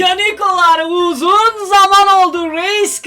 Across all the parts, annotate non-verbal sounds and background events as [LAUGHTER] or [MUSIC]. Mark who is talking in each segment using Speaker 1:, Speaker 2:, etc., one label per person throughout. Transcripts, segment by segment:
Speaker 1: Canikolar uzun zaman oldu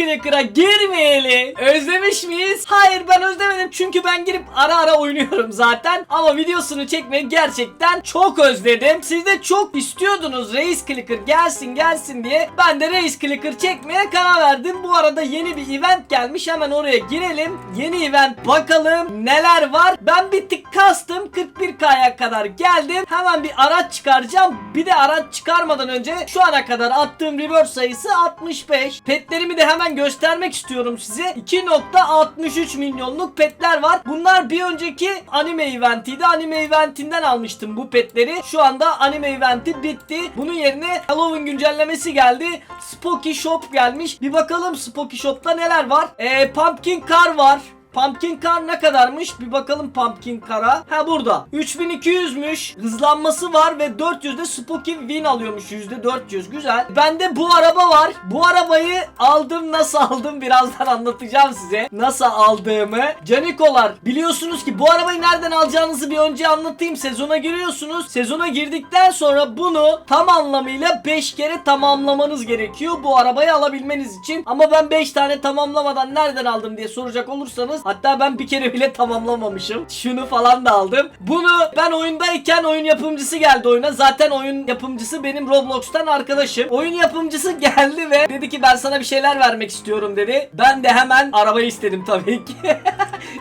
Speaker 1: Race Clicker'a girmeyeli. Özlemiş miyiz? Hayır ben özlemedim çünkü ben girip ara ara oynuyorum zaten. Ama videosunu çekmeyi gerçekten çok özledim. Siz de çok istiyordunuz Race Clicker gelsin gelsin diye. Ben de Race Clicker çekmeye karar verdim. Bu arada yeni bir event gelmiş. Hemen oraya girelim. Yeni event bakalım neler var. Ben bir tık kastım 41K'ya kadar geldim. Hemen bir araç çıkaracağım. Bir de araç çıkarmadan önce şu ana kadar attığım reverse sayısı 65. Petlerimi de hemen göstermek istiyorum size. 2.63 milyonluk petler var. Bunlar bir önceki anime eventiydi. Anime eventinden almıştım bu petleri. Şu anda anime eventi bitti. Bunun yerine Halloween güncellemesi geldi. Spooky Shop gelmiş. Bir bakalım Spooky Shop'ta neler var. Ee, Pumpkin Car var. Pumpkin Car ne kadarmış? Bir bakalım Pumpkin Car'a. Ha burada. 3200'müş. Hızlanması var ve 400'de Spooky Win alıyormuş. %400. Güzel. Bende bu araba var. Bu arabayı aldım. Nasıl aldım? Birazdan anlatacağım size. Nasıl aldığımı. Canikolar biliyorsunuz ki bu arabayı nereden alacağınızı bir önce anlatayım. Sezona giriyorsunuz. Sezona girdikten sonra bunu tam anlamıyla 5 kere tamamlamanız gerekiyor. Bu arabayı alabilmeniz için. Ama ben 5 tane tamamlamadan nereden aldım diye soracak olursanız Hatta ben bir kere bile tamamlamamışım. Şunu falan da aldım. Bunu ben oyundayken oyun yapımcısı geldi oyuna. Zaten oyun yapımcısı benim Roblox'tan arkadaşım. Oyun yapımcısı [LAUGHS] geldi ve dedi ki ben sana bir şeyler vermek istiyorum dedi. Ben de hemen arabayı istedim tabii ki. [LAUGHS]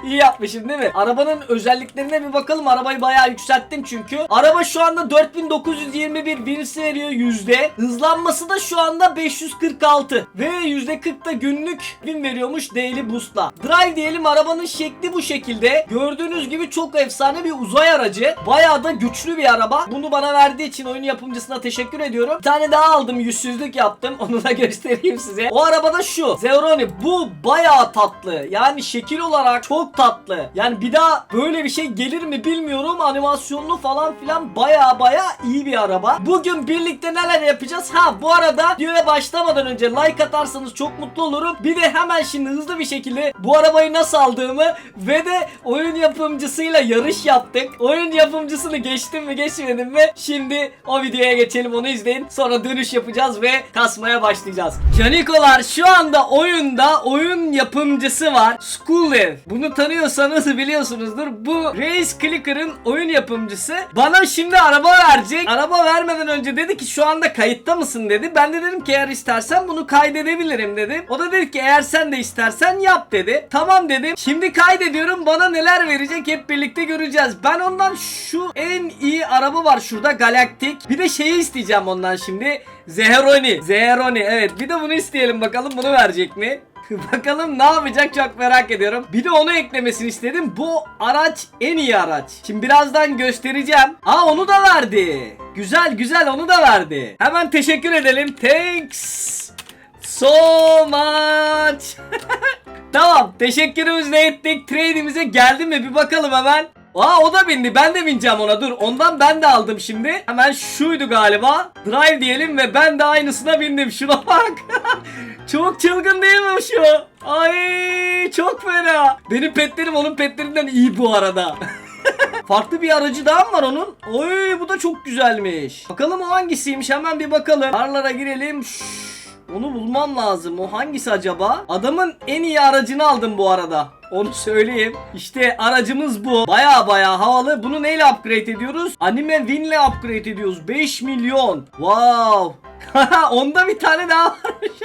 Speaker 1: İyi yapmışım değil mi? Arabanın özelliklerine bir bakalım. Arabayı bayağı yükselttim çünkü. Araba şu anda 4921 wins veriyor yüzde. Hızlanması da şu anda 546 ve yüzde 40 da günlük win veriyormuş daily boost'la. Drive diyelim arabanın şekli bu şekilde. Gördüğünüz gibi çok efsane bir uzay aracı. Bayağı da güçlü bir araba. Bunu bana verdiği için oyun yapımcısına teşekkür ediyorum. Bir tane daha aldım. Yüzsüzlük yaptım. [LAUGHS] Onu da göstereyim size. O arabada şu. Zeuroni. Bu bayağı tatlı. Yani şekil olarak çok tatlı. Yani bir daha böyle bir şey gelir mi bilmiyorum. Animasyonlu falan filan bayağı bayağı iyi bir araba. Bugün birlikte neler yapacağız? Ha bu arada videoya başlamadan önce like atarsanız çok mutlu olurum. Bir de hemen şimdi hızlı bir şekilde bu arabayı nasıl aldığımı ve de oyun yapımcısıyla yarış yaptık. Oyun yapımcısını geçtim mi geçmedim mi? Şimdi o videoya geçelim onu izleyin. Sonra dönüş yapacağız ve kasmaya başlayacağız. Canikolar şu anda oyunda oyun yapımcısı var. Schoollev. Bunu tanıyorsanız biliyorsunuzdur. Bu Race Clicker'ın oyun yapımcısı. Bana şimdi araba verecek. Araba vermeden önce dedi ki şu anda kayıtta mısın dedi. Ben de dedim ki eğer istersen bunu kaydedebilirim dedim. O da dedi ki eğer sen de istersen yap dedi. Tamam dedim. Şimdi kaydediyorum. Bana neler verecek hep birlikte göreceğiz. Ben ondan şu en iyi araba var şurada Galaktik. Bir de şeyi isteyeceğim ondan şimdi. Zeheroni. Zeheroni evet. Bir de bunu isteyelim bakalım bunu verecek mi? [LAUGHS] Bakalım ne yapacak çok merak ediyorum. Bir de onu eklemesini istedim. Bu araç en iyi araç. Şimdi birazdan göstereceğim. Aa onu da verdi. Güzel güzel onu da verdi. Hemen teşekkür edelim. Thanks so much. [LAUGHS] tamam teşekkürümüzü ettik. Trade'imize geldi mi bir bakalım hemen. Aa o da bindi. Ben de bineceğim ona. Dur. Ondan ben de aldım şimdi. Hemen şuydu galiba. Drive diyelim ve ben de aynısına bindim. Şuna bak. [LAUGHS] çok çılgın değil mi şu? Ay çok fena. Benim petlerim onun petlerinden iyi bu arada. [LAUGHS] Farklı bir aracı daha mı var onun? Oy bu da çok güzelmiş. Bakalım o hangisiymiş hemen bir bakalım. Arlara girelim. Şşş, onu bulmam lazım. O hangisi acaba? Adamın en iyi aracını aldım bu arada. Onu [LAUGHS] söyleyeyim. İşte aracımız bu. Baya baya havalı. Bunu neyle upgrade ediyoruz? Anime Win'le upgrade ediyoruz. 5 milyon. Wow. [LAUGHS] Onda bir tane daha varmış. [LAUGHS]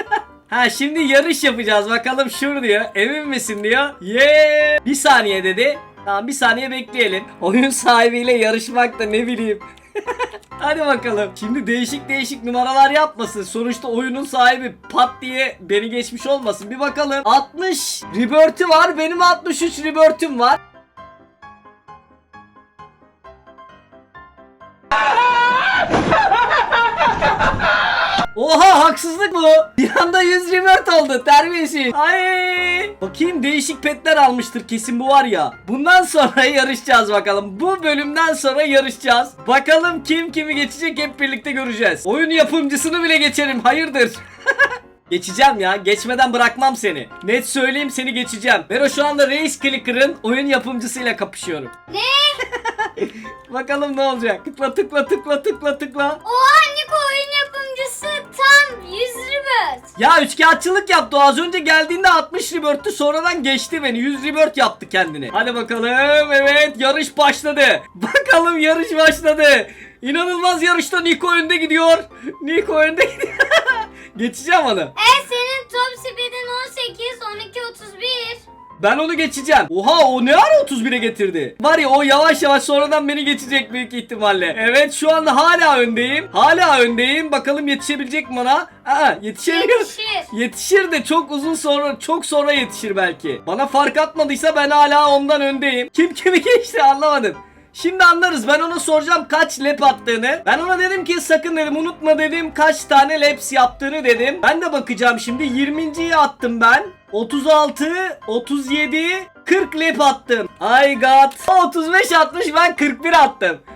Speaker 1: Ha şimdi yarış yapacağız. Bakalım şur diyor. Emin misin diyor. Yeah. Bir saniye dedi. Tamam bir saniye bekleyelim. Oyun sahibiyle yarışmak da ne bileyim. [LAUGHS] Hadi bakalım. Şimdi değişik değişik numaralar yapmasın. Sonuçta oyunun sahibi pat diye beni geçmiş olmasın. Bir bakalım. 60 rebirth'ü var. Benim 63 rebirth'üm var. [LAUGHS] Oha haksızlık bu. Bir anda 100 revert oldu terbiyesiz. Ay. Bakayım değişik petler almıştır kesin bu var ya. Bundan sonra [LAUGHS] yarışacağız bakalım. Bu bölümden sonra yarışacağız. Bakalım kim kimi geçecek hep birlikte göreceğiz. Oyun yapımcısını bile geçerim. Hayırdır? [LAUGHS] Geçeceğim ya. Geçmeden bırakmam seni. Net söyleyeyim seni geçeceğim. Vero şu anda Race Clicker'ın oyun yapımcısıyla kapışıyorum.
Speaker 2: Ne? [LAUGHS]
Speaker 1: Bakalım ne olacak. Tıkla tıkla tıkla tıkla tıkla.
Speaker 2: Oha
Speaker 1: Ya üçkağıtçılık yaptı. O az önce geldiğinde 60 rebirth'tü. Sonradan geçti beni. 100 rebirth yaptı kendini. Hadi bakalım. Evet yarış başladı. [LAUGHS] Bakalım yarış başladı. İnanılmaz yarışta Nico önde gidiyor. Nico önde gidiyor. [LAUGHS] Geçeceğim onu.
Speaker 2: E senin top speedin 18, 12, 31.
Speaker 1: Ben onu geçeceğim. Oha o ne ara 31'e getirdi? Var ya o yavaş yavaş sonradan beni geçecek büyük ihtimalle. Evet şu anda hala öndeyim. Hala öndeyim. Bakalım yetişebilecek mi bana? Aa yetişemiyor.
Speaker 2: Yetişir. [LAUGHS]
Speaker 1: Yetişir de çok uzun sonra çok sonra yetişir belki. Bana fark atmadıysa ben hala ondan öndeyim. Kim kimi geçti anlamadım. Şimdi anlarız. Ben ona soracağım kaç lap attığını. Ben ona dedim ki sakın dedim unutma dedim kaç tane laps yaptığını dedim. Ben de bakacağım şimdi 20.yi attım ben. 36, 37, 40 lap attım. I got 35 atmış ben 41 attım. [LAUGHS]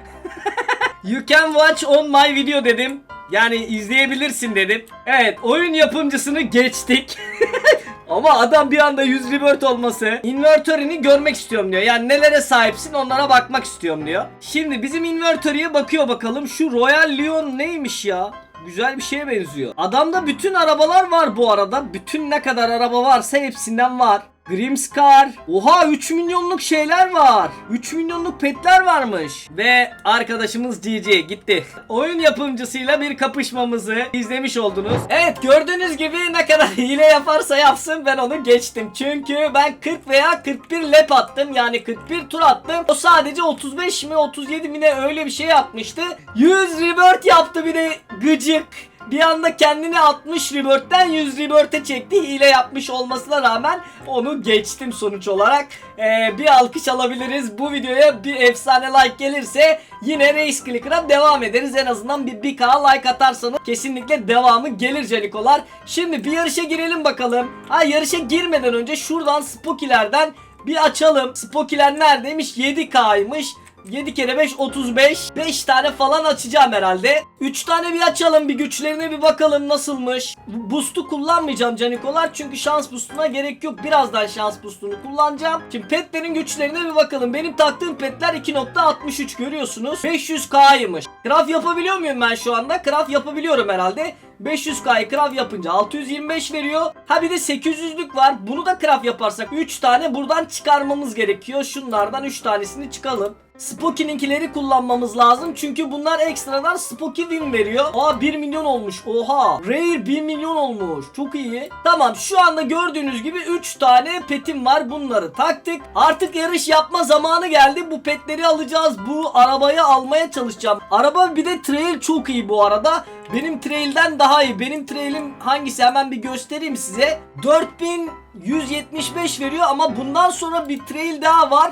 Speaker 1: You can watch on my video dedim. Yani izleyebilirsin dedim. Evet oyun yapımcısını geçtik. [LAUGHS] Ama adam bir anda 100 rebirth olması invertörünü görmek istiyorum diyor. Yani nelere sahipsin onlara bakmak istiyorum diyor. Şimdi bizim invertörüye bakıyor bakalım. Şu Royal Leon neymiş ya? Güzel bir şeye benziyor. Adamda bütün arabalar var bu arada. Bütün ne kadar araba varsa hepsinden var. Grimscar. Oha 3 milyonluk şeyler var. 3 milyonluk petler varmış. Ve arkadaşımız GG gitti. [LAUGHS] Oyun yapımcısıyla bir kapışmamızı izlemiş oldunuz. Evet gördüğünüz gibi ne kadar [LAUGHS] hile yaparsa yapsın ben onu geçtim. Çünkü ben 40 veya 41 lap attım. Yani 41 tur attım. O sadece 35 mi 37 mi ne öyle bir şey atmıştı. 100 rebirth yaptı bir de gıcık. Bir anda kendini 60 rebirth'ten 100 rebirth'e çekti. Hile yapmış olmasına rağmen onu geçtim sonuç olarak. Ee, bir alkış alabiliriz. Bu videoya bir efsane like gelirse yine Race Clicker'a devam ederiz. En azından bir 1k like atarsanız kesinlikle devamı gelir Canikolar. Şimdi bir yarışa girelim bakalım. Ha yarışa girmeden önce şuradan Spooky'lerden bir açalım. Spooky'ler neredeymiş? 7k'ymış. 7 kere 5 35 5 tane falan açacağım herhalde 3 tane bir açalım bir güçlerine bir bakalım nasılmış Boost'u kullanmayacağım canikolar çünkü şans boostuna gerek yok Birazdan şans boostunu kullanacağım Şimdi petlerin güçlerine bir bakalım Benim taktığım petler 2.63 görüyorsunuz 500k'ymış Craft yapabiliyor muyum ben şu anda? Craft yapabiliyorum herhalde 500k'yı craft yapınca 625 veriyor. Ha bir de 800'lük var. Bunu da craft yaparsak 3 tane buradan çıkarmamız gerekiyor. Şunlardan 3 tanesini çıkalım. Spooky'ninkileri kullanmamız lazım. Çünkü bunlar ekstradan Spooky win veriyor. Aa 1 milyon olmuş. Oha. Rare 1 milyon olmuş. Çok iyi. Tamam şu anda gördüğünüz gibi 3 tane petim var. Bunları taktık. Artık yarış yapma zamanı geldi. Bu petleri alacağız. Bu arabayı almaya çalışacağım. Araba bir de trail çok iyi bu arada. Benim trail'den daha iyi. Benim trailim hangisi hemen bir göstereyim size. 4175 veriyor ama bundan sonra bir trail daha var.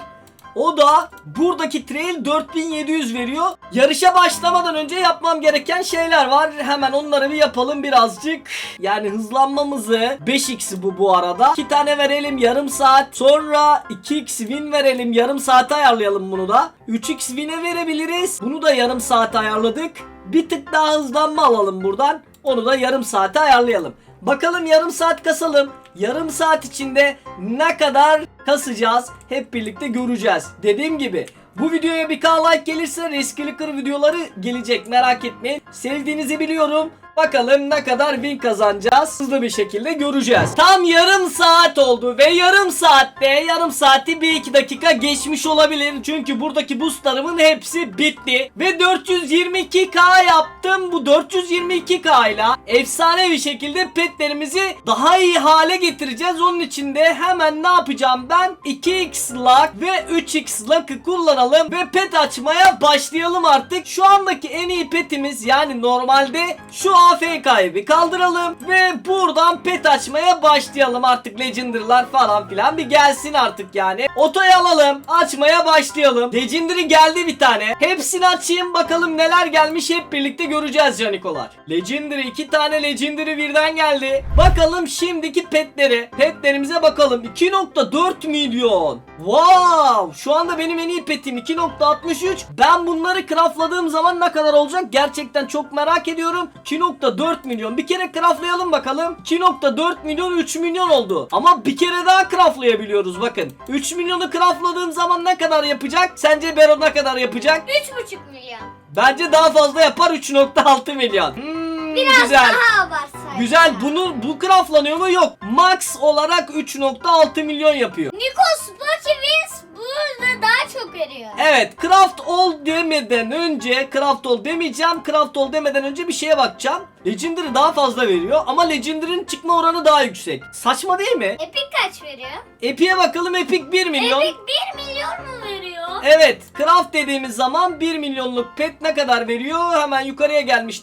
Speaker 1: O da buradaki trail 4700 veriyor. Yarışa başlamadan önce yapmam gereken şeyler var. Hemen onları bir yapalım birazcık. Yani hızlanmamızı 5x bu bu arada. 2 tane verelim yarım saat. Sonra 2x win verelim. Yarım saate ayarlayalım bunu da. 3x win'e verebiliriz. Bunu da yarım saate ayarladık. Bir tık daha hızlanma alalım buradan. Onu da yarım saate ayarlayalım. Bakalım yarım saat kasalım. Yarım saat içinde ne kadar kasacağız hep birlikte göreceğiz. Dediğim gibi bu videoya bir k like gelirse Risk Clicker videoları gelecek merak etmeyin. Sevdiğinizi biliyorum. Bakalım ne kadar win kazanacağız. Hızlı bir şekilde göreceğiz. Tam yarım saat oldu ve yarım saatte yarım saati bir iki dakika geçmiş olabilir. Çünkü buradaki boostlarımın hepsi bitti. Ve 422k yaptım. Bu 422k ile efsane bir şekilde petlerimizi daha iyi hale getireceğiz. Onun için de hemen ne yapacağım ben? 2x luck ve 3x luck'ı kullanalım ve pet açmaya başlayalım artık. Şu andaki en iyi petimiz yani normalde şu AFK'yı bir kaldıralım ve buradan pet açmaya başlayalım artık legendary'lar falan filan bir gelsin artık yani. Otoyu alalım açmaya başlayalım. Legendary geldi bir tane. Hepsini açayım bakalım neler gelmiş hep birlikte göreceğiz canikolar. Legendary iki tane legendary birden geldi. Bakalım şimdiki petleri. Petlerimize bakalım. 2.4 milyon. Wow! Şu anda benim en iyi petim 2.63. Ben bunları craftladığım zaman ne kadar olacak? Gerçekten çok merak ediyorum. 2.4 milyon. Bir kere craftlayalım bakalım. 2.4 milyon 3 milyon oldu. Ama bir kere daha craftlayabiliyoruz bakın. 3 milyonu craftladığım zaman ne kadar yapacak? Sence Bero ne kadar yapacak?
Speaker 2: 3,5 milyon.
Speaker 1: Bence daha fazla yapar 3.6 milyon. Hmm,
Speaker 2: Biraz
Speaker 1: güzel.
Speaker 2: daha abartsaydık.
Speaker 1: Güzel bunu bu craftlanıyor mu? Yok. Max olarak 3.6 milyon yapıyor.
Speaker 2: Nico Sporty Wins burada daha çok veriyor.
Speaker 1: Evet craft all demeden önce craft all demeyeceğim. Craft all demeden önce bir şeye bakacağım. Legendary daha fazla veriyor ama Legendary'nin çıkma oranı daha yüksek. Saçma değil mi?
Speaker 2: Epic kaç veriyor?
Speaker 1: Epic'e bakalım Epic 1 milyon.
Speaker 2: Epic 1 milyon mu veriyor?
Speaker 1: Evet craft dediğimiz zaman 1 milyonluk pet ne kadar veriyor? Hemen yukarıya gelmiş.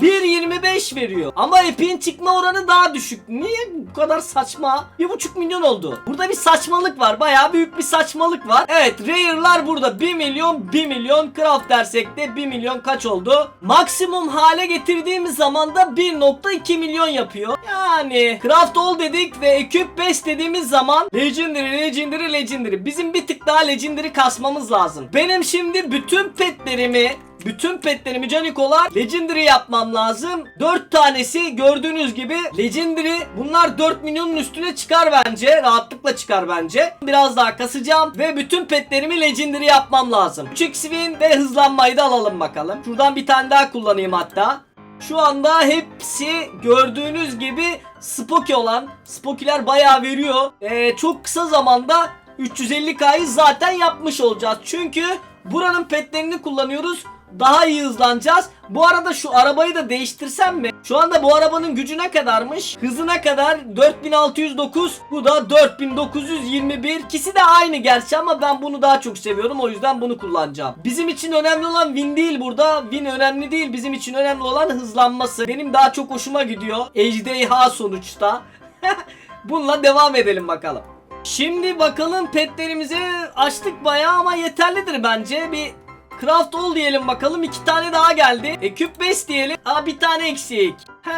Speaker 2: 1.25.
Speaker 1: 1.25 veriyor. Ama Epic'in çıkma oranı daha düşük. Niye bu kadar saçma? 1.5 milyon oldu. Burada bir saçmalık var. Bayağı büyük bir saçmalık var. Evet Rare'lar burada 1 milyon 1 milyon. Craft dersek de 1 milyon kaç oldu? Maksimum hale getirdiğimiz zaman da 1.2 milyon yapıyor. Yani Craft All dedik ve Equip Best dediğimiz zaman Legendary, Legendary, Legendary. Bizim bir tık daha Legendary kasmamız lazım. Benim şimdi bütün petlerimi bütün petlerimi canikolar Legendary yapmam lazım. 4 tanesi gördüğünüz gibi Legendary. Bunlar 4 milyonun üstüne çıkar bence. Rahatlıkla çıkar bence. Biraz daha kasacağım ve bütün petlerimi Legendary yapmam lazım. 3x win ve hızlanmayı da alalım bakalım. Şuradan bir tane daha kullanayım hatta. Şu anda hepsi gördüğünüz gibi Spoki olan. Spokiler bayağı veriyor. Ee, çok kısa zamanda 350k'yı zaten yapmış olacağız. Çünkü buranın petlerini kullanıyoruz. Daha iyi hızlanacağız. Bu arada şu arabayı da değiştirsem mi? Şu anda bu arabanın gücü ne kadarmış? Hızı ne kadar? 4609. Bu da 4921. İkisi de aynı gerçi ama ben bunu daha çok seviyorum. O yüzden bunu kullanacağım. Bizim için önemli olan win değil burada. Win önemli değil. Bizim için önemli olan hızlanması. Benim daha çok hoşuma gidiyor. Ejderha sonuçta. [LAUGHS] Bununla devam edelim bakalım. Şimdi bakalım petlerimizi açtık bayağı ama yeterlidir bence. Bir Craft all diyelim bakalım. iki tane daha geldi. Eküp base diyelim. Aa bir tane eksik. He,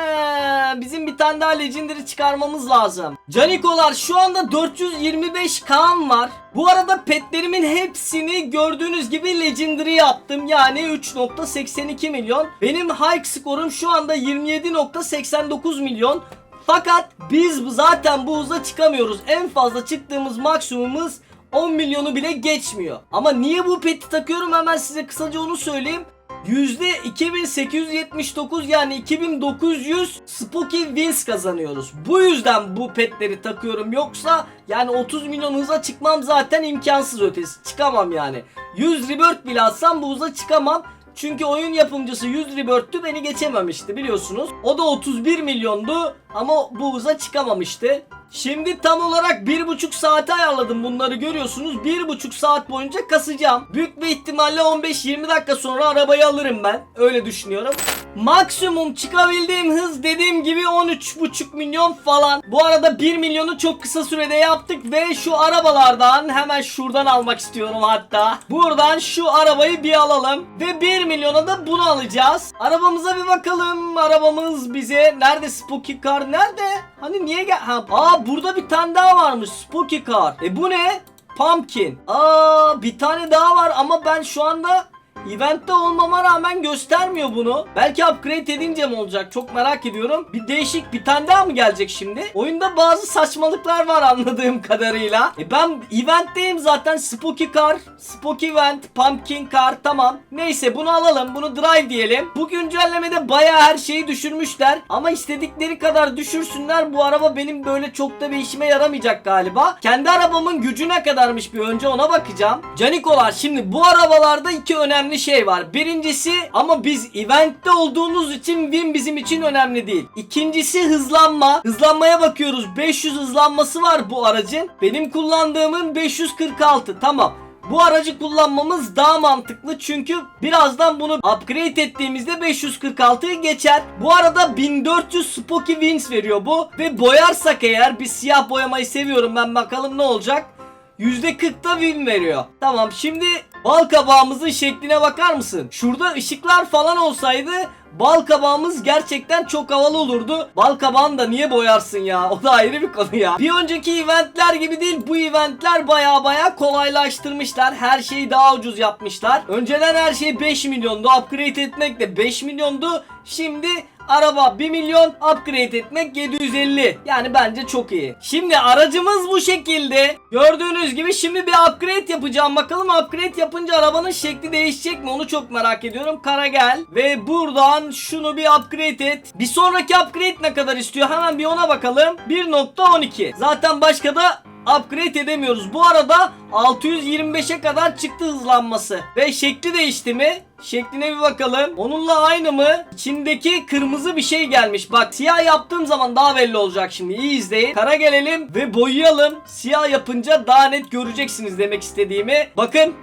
Speaker 1: bizim bir tane daha legendary çıkarmamız lazım. Canikolar şu anda 425 kan var. Bu arada petlerimin hepsini gördüğünüz gibi legendary yaptım. Yani 3.82 milyon. Benim high skorum şu anda 27.89 milyon. Fakat biz zaten bu hıza çıkamıyoruz. En fazla çıktığımız maksimumumuz 10 milyonu bile geçmiyor. Ama niye bu peti takıyorum hemen size kısaca onu söyleyeyim. Yüzde 2879 yani 2900 Spooky Wins kazanıyoruz. Bu yüzden bu petleri takıyorum. Yoksa yani 30 milyon hıza çıkmam zaten imkansız ötesi. Çıkamam yani. 100 rebirth bile atsam bu hıza çıkamam. Çünkü oyun yapımcısı 100 Rebirth'tü beni geçememişti biliyorsunuz. O da 31 milyondu ama bu hıza çıkamamıştı. Şimdi tam olarak 1,5 saate ayarladım bunları görüyorsunuz. 1,5 saat boyunca kasacağım. Büyük bir ihtimalle 15-20 dakika sonra arabayı alırım ben. Öyle düşünüyorum. Maksimum çıkabildiğim hız dediğim gibi 13,5 milyon falan. Bu arada 1 milyonu çok kısa sürede yaptık ve şu arabalardan hemen şuradan almak istiyorum hatta. Buradan şu arabayı bir alalım ve 1 milyona da bunu alacağız. Arabamıza bir bakalım. Arabamız bize nerede Spooky Car nerede? Hani niye gel? Ha, aa burada bir tane daha varmış Spooky Car. E bu ne? Pumpkin. Aa bir tane daha var ama ben şu anda Event'te olmama rağmen göstermiyor bunu. Belki upgrade edince mi olacak çok merak ediyorum. Bir değişik bir tane daha mı gelecek şimdi? Oyunda bazı saçmalıklar var anladığım kadarıyla. E ben Event'teyim zaten Spooky Car, Spooky Event, Pumpkin Car tamam. Neyse bunu alalım bunu drive diyelim. Bu güncellemede bayağı her şeyi düşürmüşler. Ama istedikleri kadar düşürsünler. Bu araba benim böyle çok da bir işime yaramayacak galiba. Kendi arabamın gücü ne kadarmış bir önce ona bakacağım. Canikolar şimdi bu arabalarda iki önemli şey var. Birincisi ama biz eventte olduğumuz için win bizim için önemli değil. İkincisi hızlanma. Hızlanmaya bakıyoruz. 500 hızlanması var bu aracın. Benim kullandığımın 546. Tamam. Bu aracı kullanmamız daha mantıklı çünkü birazdan bunu upgrade ettiğimizde 546'yı geçer. Bu arada 1400 Spooky Wings veriyor bu ve boyarsak eğer bir siyah boyamayı seviyorum ben bakalım ne olacak. %40'da win veriyor. Tamam şimdi bal kabağımızın şekline bakar mısın? Şurada ışıklar falan olsaydı bal kabağımız gerçekten çok havalı olurdu. Bal kabağını da niye boyarsın ya? O da ayrı bir konu ya. Bir önceki eventler gibi değil bu eventler baya baya kolaylaştırmışlar. Her şeyi daha ucuz yapmışlar. Önceden her şey 5 milyondu. Upgrade etmek de 5 milyondu. Şimdi Araba 1 milyon upgrade etmek 750. Yani bence çok iyi. Şimdi aracımız bu şekilde. Gördüğünüz gibi şimdi bir upgrade yapacağım. Bakalım upgrade yapınca arabanın şekli değişecek mi? Onu çok merak ediyorum. Kara gel ve buradan şunu bir upgrade et. Bir sonraki upgrade ne kadar istiyor? Hemen bir ona bakalım. 1.12. Zaten başka da upgrade edemiyoruz. Bu arada 625'e kadar çıktı hızlanması. Ve şekli değişti mi? Şekline bir bakalım. Onunla aynı mı? İçindeki kırmızı bir şey gelmiş. Bak siyah yaptığım zaman daha belli olacak şimdi. İyi izleyin. Kara gelelim ve boyayalım. Siyah yapınca daha net göreceksiniz demek istediğimi. Bakın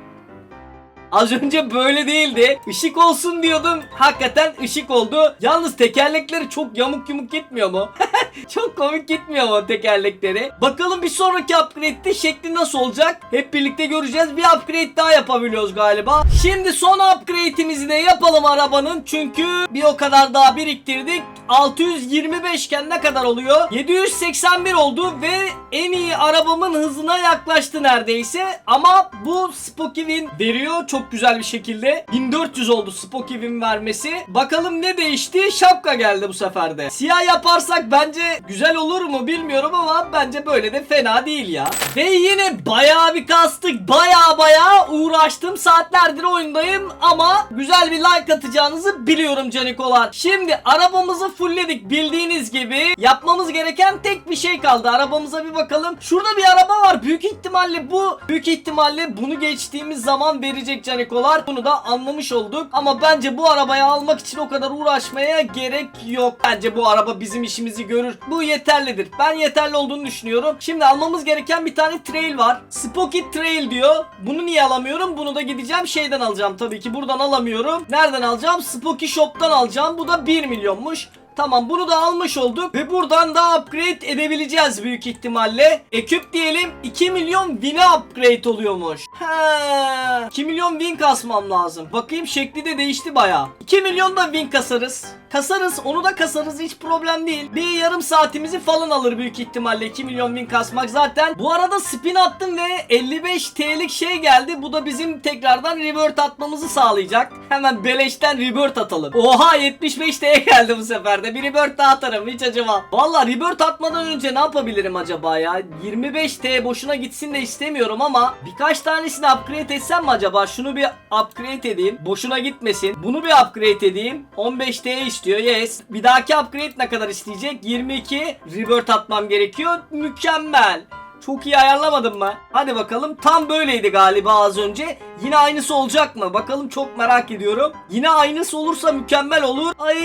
Speaker 1: Az önce böyle değildi. Işık olsun diyordum. Hakikaten ışık oldu. Yalnız tekerlekleri çok yamuk yumuk gitmiyor mu? [LAUGHS] çok komik gitmiyor mu tekerlekleri? Bakalım bir sonraki upgrade'de şekli nasıl olacak? Hep birlikte göreceğiz. Bir upgrade daha yapabiliyoruz galiba. Şimdi son upgrade'imizi de yapalım arabanın. Çünkü bir o kadar daha biriktirdik. 625 iken ne kadar oluyor? 781 oldu ve en iyi arabamın hızına yaklaştı neredeyse. Ama bu Spoky Win veriyor çok güzel bir şekilde. 1400 oldu Spoky Win vermesi. Bakalım ne değişti? Şapka geldi bu sefer de. Siyah yaparsak bence güzel olur mu bilmiyorum ama bence böyle de fena değil ya. Ve yine bayağı bir kastık. Bayağı bayağı uğraştım. Saatlerdir oyundayım ama güzel bir like atacağınızı biliyorum canikolar. Şimdi arabamızı fullledik bildiğiniz gibi. Yapmamız gereken tek bir şey kaldı. Arabamıza bir bakalım. Şurada bir araba var. Büyük ihtimalle bu büyük ihtimalle bunu geçtiğimiz zaman verecek canikolar. Bunu da anlamış olduk. Ama bence bu arabayı almak için o kadar uğraşmaya gerek yok. Bence bu araba bizim işimizi görür. Bu yeterlidir. Ben yeterli olduğunu düşünüyorum. Şimdi almamız gereken bir tane trail var. Spoky Trail diyor. Bunu niye alamıyorum? Bunu da gideceğim şeyden alacağım. Tabii ki buradan alamıyorum. Nereden alacağım? Spoky Shop'tan alacağım. Bu da 1 milyonmuş. Tamam bunu da almış olduk ve buradan da upgrade edebileceğiz büyük ihtimalle. Ekip diyelim 2 milyon win'e upgrade oluyormuş. He. 2 milyon win kasmam lazım. Bakayım şekli de değişti baya. 2 milyon da win kasarız. Kasarız onu da kasarız hiç problem değil. Bir yarım saatimizi falan alır büyük ihtimalle 2 milyon win kasmak zaten. Bu arada spin attım ve 55 TL'lik şey geldi. Bu da bizim tekrardan rebirth atmamızı sağlayacak. Hemen beleşten rebirth atalım. Oha 75 TL geldi bu sefer de. Bir rebirth daha atarım hiç acımam. Valla rebirth atmadan önce ne yapabilirim acaba ya? 25 T boşuna gitsin de istemiyorum ama birkaç tanesini upgrade etsem mi acaba? Şunu bir upgrade edeyim. Boşuna gitmesin. Bunu bir upgrade edeyim. 15 T istiyor. Yes. Bir dahaki upgrade ne kadar isteyecek? 22 rebirth atmam gerekiyor. Mükemmel. Çok iyi ayarlamadım mı? Hadi bakalım. Tam böyleydi galiba az önce. Yine aynısı olacak mı? Bakalım çok merak ediyorum. Yine aynısı olursa mükemmel olur. Ay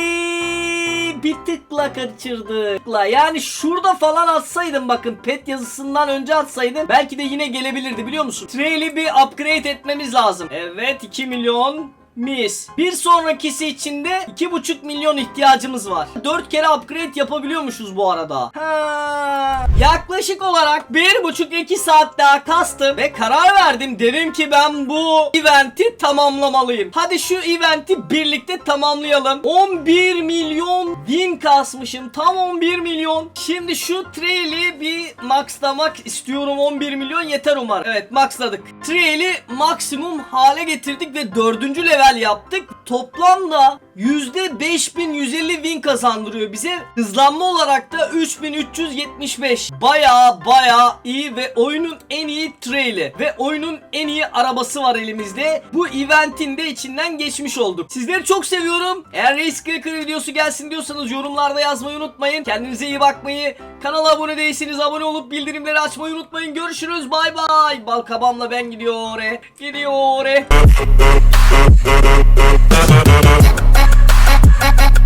Speaker 1: bir tıkla kaçırdık. Yani şurada falan atsaydım bakın pet yazısından önce atsaydım belki de yine gelebilirdi biliyor musun? Trail'i bir upgrade etmemiz lazım. Evet 2 milyon Mis. Bir sonrakisi için de 2,5 milyon ihtiyacımız var. 4 kere upgrade yapabiliyormuşuz bu arada. Ha. Yaklaşık olarak 1,5-2 saat daha kastım ve karar verdim. Dedim ki ben bu eventi tamamlamalıyım. Hadi şu eventi birlikte tamamlayalım. 11 milyon win kasmışım. Tam 11 milyon. Şimdi şu trail'i bir maxlamak istiyorum. 11 milyon yeter umarım. Evet maxladık. Trail'i maksimum hale getirdik ve 4. level yaptık. Toplamda %5150 win kazandırıyor bize. Hızlanma olarak da 3375. Baya baya iyi ve oyunun en iyi trail'i ve oyunun en iyi arabası var elimizde. Bu eventin de içinden geçmiş olduk. Sizleri çok seviyorum. Eğer Race Clicker videosu gelsin diyorsanız yorumlarda yazmayı unutmayın. Kendinize iyi bakmayı, kanala abone değilseniz abone olup bildirimleri açmayı unutmayın. Görüşürüz. Bay bay. Balkabamla ben gidiyor. Gidiyor. Thank you.